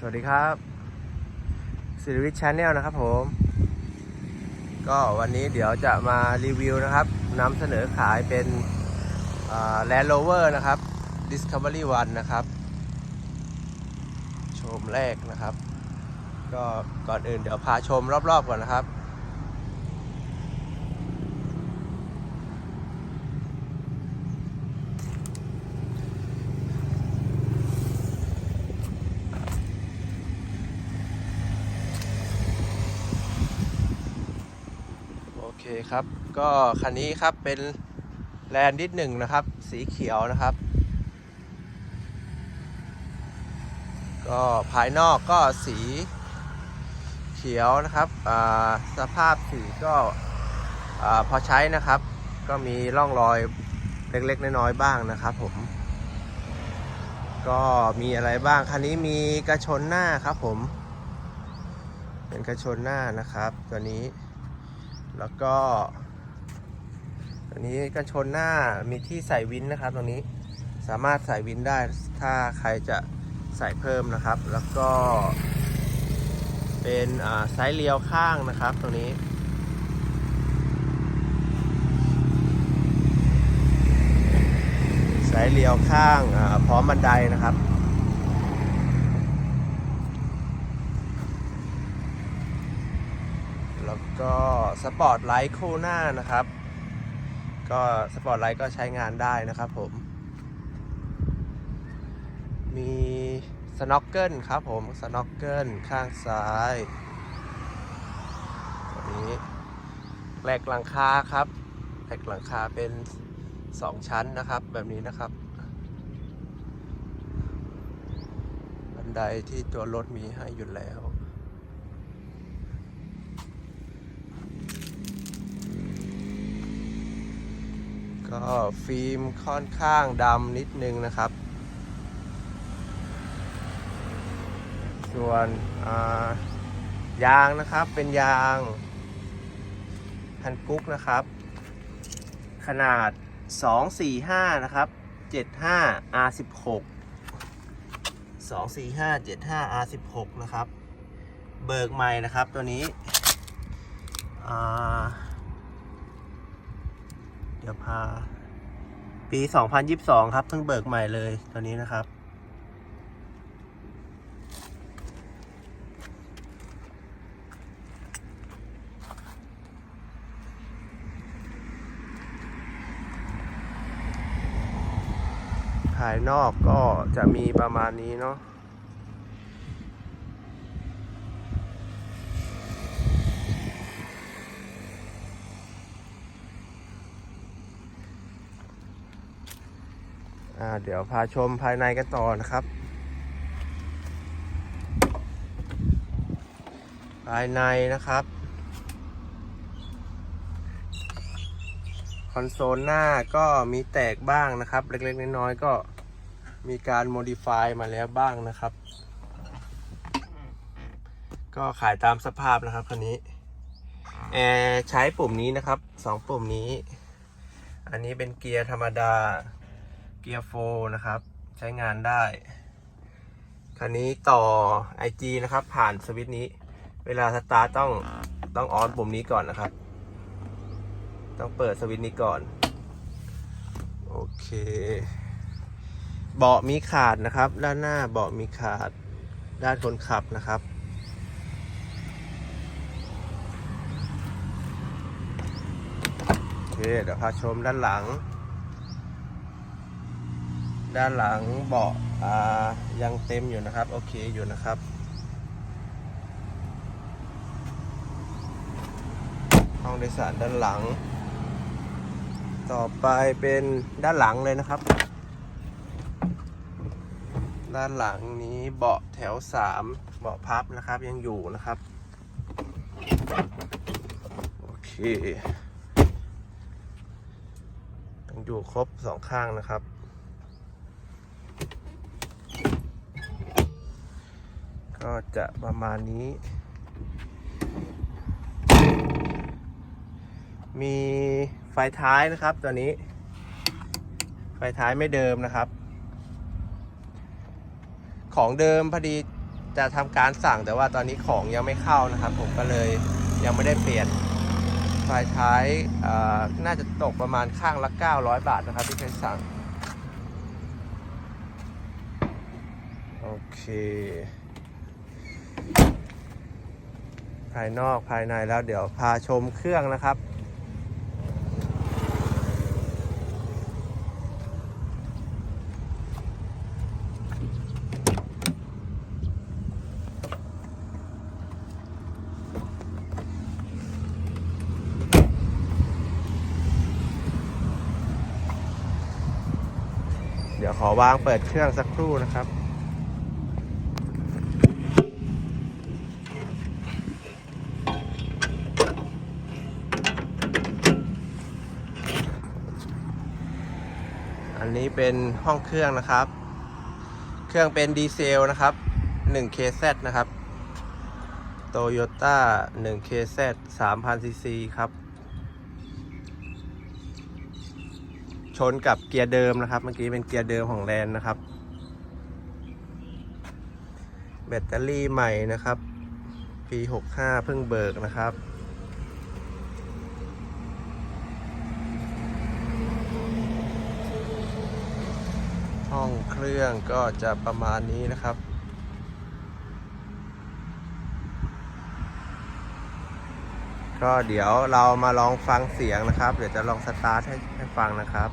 สวัสดีครับสิริวิทย์ชาแนลนะครับผม ก็วันนี้เดี๋ยวจะมารีวิวนะครับนำเสนอขายเป็นแลนด์โรเวอร์นะครับ Discovery One นะครับ ชมแรกนะครับ ก็ก่อนอื่นเดี๋ยวพาชมรอบๆก่อนนะครับ ครับ ก็คันนี้ครับเป็นแลนดิสหนึ่งนะครับ สีเขียวนะครับ ก็ภายนอกก็สีเขียวนะครับสภาพสีก็พอใช้นะครับ ก็มีร่องรอยเล็ก ๆ น้อยๆบ้างนะครับผม ก็มีอะไรบ้างคันนี้มีกระชนหน้าครับผม เป็นกระชนหน้านะครับ ตัวนี้ แล้วก็ตัวนี้กันชนหน้ามีที่ใส่วินนะครับ ตรงนี้สามารถใส่วินได้ถ้าใครจะใส่เพิ่มนะครับ แล้วก็ เป็นอ่าไซส์เลี้ยวข้างนะครับ ตรงนี้ไซส์เลี้ยวข้างพร้อมบันไดนะครับ แล้วก็ สปอร์ตไลท์คู่หน้านะครับ ก็สปอร์ตไลท์ก็ใช้งานได้นะครับผม มีสน็อกเกิลครับผมสน็อกเกิลข้างซ้ายตัวนี้แหลกหลังคาครับแหลกหลังคาเป็น 2 ชั้นนะครับ แบบนี้นะครับบันไดที่ตัวรถมีให้อยู่แล้ว ก็ฟิล์มค่อนข้างดำนิดนึงนะครับ ส่วนยางนะครับเป็นยางฮันกุ๊กนะครับ ขนาด 245 นะครับ 75 R16 245 75 R16 นะครับ เบิกใหม่นะครับตัวนี้อ่า เดี๋ยวพา ปี 2022 ครับเพิ่งเบิกใหม่เลยตัวนี้นะครับ ภายนอกก็จะมีประมาณนี้เนาะ เดี๋ยวพาชมภายในกันต่อนะครับ ภายในนะครับ คอนโซลหน้าก็มีแตกบ้างนะครับ เล็กๆน้อยๆก็มีการโมดิฟายมาแล้วบ้างนะครับ ก็ขายตามสภาพนะครับคันนี้แอร์ใช้ปุ่มนี้นะครับสองปุ่มนี้ อันนี้เป็นเกียร์ธรรมดา เกียร์โฟนะครับ ใช้งานได้ คันนี้ต่อ IG นะครับ ผ่านสวิตช์นี้ เวลาสตาร์ทต้องต้องออนปุ่มนี้ก่อนนะครับ ต้องเปิดสวิตช์นี้ก่อน โอเค เบาะมีขาดนะครับ ด้านหน้าเบาะมีขาด ด้านคนขับนะครับโอเคเดี๋ยวพาชมด้านหลัง ด้านหลังเบาะยังเต็มอยู่นะครับ โอเคอยู่นะครับ ห้องโดยสารด้านหลัง ต่อไปเป็นด้านหลังเลยนะครับ ด้านหลังนี้เบาะแถวสามเบาะพับนะครับยังอยู่นะครับ โอเคยังอยู่ครบสองข้างนะครับ ก็จะประมาณนี้ มีไฟท้ายนะครับตัวนี้ ไฟท้ายไม่เดิมนะครับ ของเดิมพอดีจะทำการสั่งแต่ว่าตอนนี้ของยังไม่เข้านะครับ ผมก็เลยยังไม่ได้เปลี่ยนไฟท้ายน่าจะตกประมาณข้างละ 900 บาทนะครับที่เคยสั่ง โอเค ภายนอกภายในแล้วเดี๋ยวพาชมเครื่องนะครับ เดี๋ยวขอวางเปิดเครื่องสักครู่นะครับ นนี้เป็นห้องเครื่องนะครับ เครื่องเป็นดีเซลนะครับ 1KZ นะครับ Toyota 1KZ 3,000 cc ครับ ชนกับเกียร์เดิมนะครับ เมื่อกี้เป็นเกียร์เดิมของแลนนะครับ แบตเตอรี่ใหม่นะครับ P65 เพิ่งเบิกนะครับ ห้องเค รื่องก็จะประมาณนี้นะครับ ก็เดี๋ยวเรามาลองฟังเสียงนะครับ เดี๋ยวจะลองสตาร์ทให้ให้ฟังนะครับ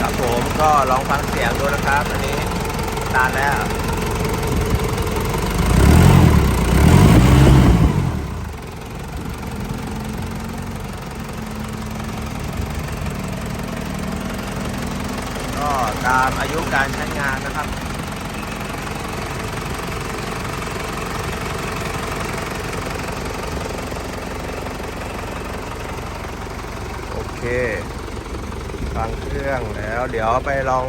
ครับผมก็ลองฟังเสียงดูนะครับ อันนี้สตาร์ทแล้ว ก็ตาม อายุการใช้งานนะครับ โอเคฟังเครื่องแล้วเดี๋ยวไปลอง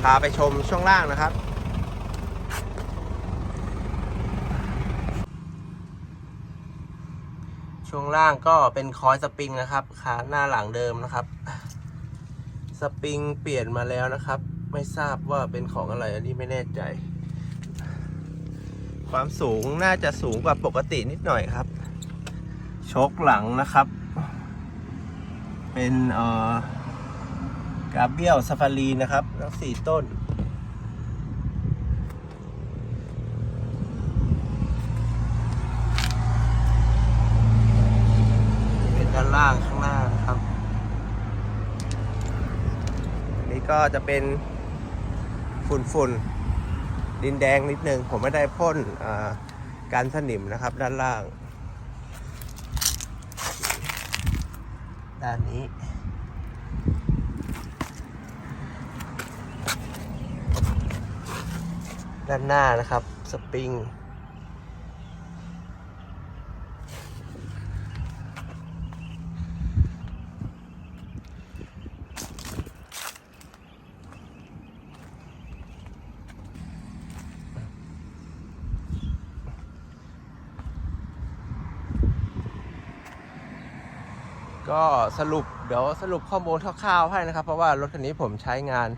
พาไปชมช่วงล่างนะครับช่วงล่างก็เป็นคอยสปริงนะครับขาหน้าหลังเดิมนะครับ สปริงเปลี่ยนมาแล้วนะครับ ไม่ทราบว่าเป็นของอะไรอันนี้ไม่แน่ใจ ความสูงน่าจะสูงกว่าปกตินิดหน่อยครับชกหลังนะครับ เป็นเอ่อกาเบียลซาฟารีนะครับแล้วสี่ต้น เป็นด้านล่างข้างหน้านะครับ นี่ก็จะเป็น ฝุ่นฝุ่นๆดินแดงนิดนึง ผมไม่ได้พ่นการสนิมนะครับด้านล่าง ด้านนี้ ด้านหน้านะครับ สปริง ก็สรุปเดี๋ยวสรุปข้อมูลคร่าวๆให้นะครับ เพราะว่ารถคันนี้ผมใช้งาน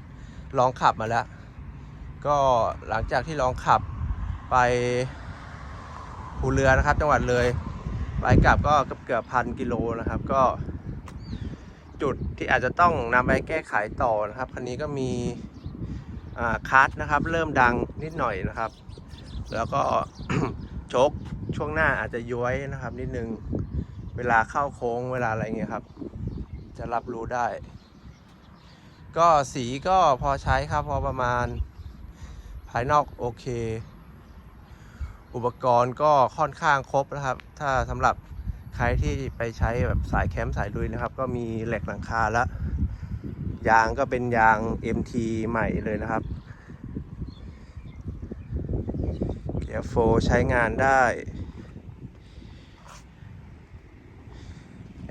ลองขับมาแล้ว ก็หลังจากที่ลองขับไปภูเรือนะครับ จังหวัดเลยไปกลับก็เกือบพันกิโลนะครับ ก็จุดที่อาจจะต้องนำไปแก้ไขต่อนะครับคันนี้ก็มีคัสนะครับ เริ่มดังนิดหน่อยนะครับ แล้วก็ชคช่วงหน้าอาจจะย้วยนะครับนิดนึง เวลาเข้าโค้งเวลาอะไรเงี้ยครับ จะรับรู้ได้ ก็สีก็พอใช้ครับ พอประมาณ ภายนอกโอเค อุปกรณ์ก็ค่อนข้างครบนะครับ ถ้าสำหรับใครที่ไปใช้แบบสายแคมป์สายลุยนะครับ ก็มีเหล็กหลังคาแล้ว ยางก็เป็นยาง MT ใหม่เลยนะครับเกียร์โฟใช้งานได้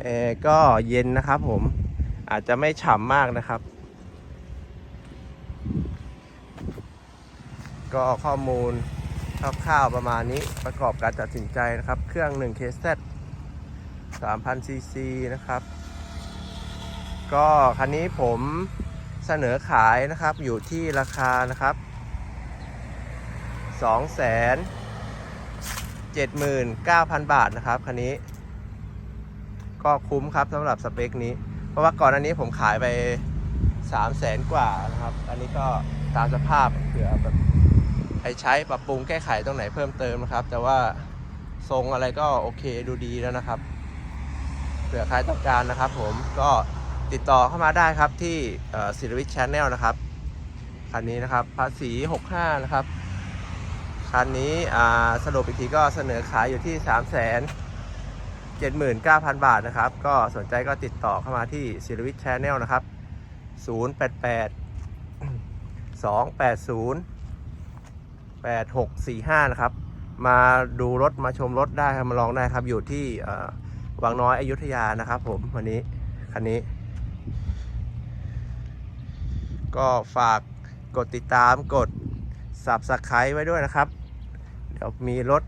แอร์ก็เย็นนะครับผมอาจจะไม่ฉ่ำมากนะครับ ก็ข้อมูลคร่าวๆประมาณนี้ประกอบการตัดสินใจนะครับ เครื่อง1 KZ 3,000 cc นะครับ ก็คันนี้ผมเสนอขายนะครับอยู่ที่ราคานะครับ 2 79,000 บาทนะครับคันนี้ ก็คุ้มครับสำหรับสเปคนี้ เพราะว่าก่อนอันนี้ผมขายไป3 0 0แสนกว่านะครับ อันนี้ก็ตามสภาพเผื่อแบบใครใช้ปรับปรุงแก้ไขตรงไหนเพิ่มเติมนะครับ แต่ว่าทรงอะไรก็โอเคดูดีแล้วนะครับ เผื่อใครต้องการนะครับผมก็ติดต่อเข้ามาได้ครับที่ศิลวิทย์ชาแนลนะครับ คันนี้นะครับภาษี65 นะครับ คันนี้สรุปอีกทีก็เสนอขายอยู่ที่ 3 0 0 0 0 79,000 บาทนะครับ ก็สนใจก็ติดต่อเข้ามาที่ศิลวิทย์ชาแนลนะครับ 088 280 8645 นะครับ มาดูรถมาชมรถได้มาลองได้ครับ อยู่ที่วังน้อยอยุธยานะครับผมวันนี้คันนี้ ก็ฝากกดติดตามกด Subscribe ไว้ด้วยนะครับ เดี๋ยวมีรถ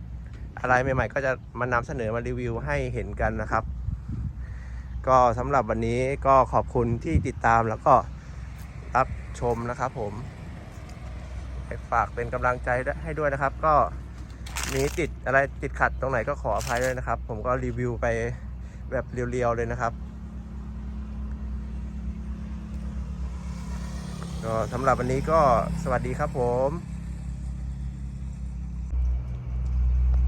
อะไรใหม่ๆ ก็จะมานำเสนอมารีวิวให้เห็นกันนะครับ ก็สำหรับวันนี้ก็ขอบคุณที่ติดตามแล้วก็รับชมนะครับผมฝากเป็นกำลังใจให้ด้วยนะครับ ก็มีติดอะไรติดขัดตรงไหนก็ขออภัยด้วยนะครับ ผมก็รีวิวไปแบบเรียวๆเลยนะครับก็สำหรับวันนี้ก็สวัสดีครับผม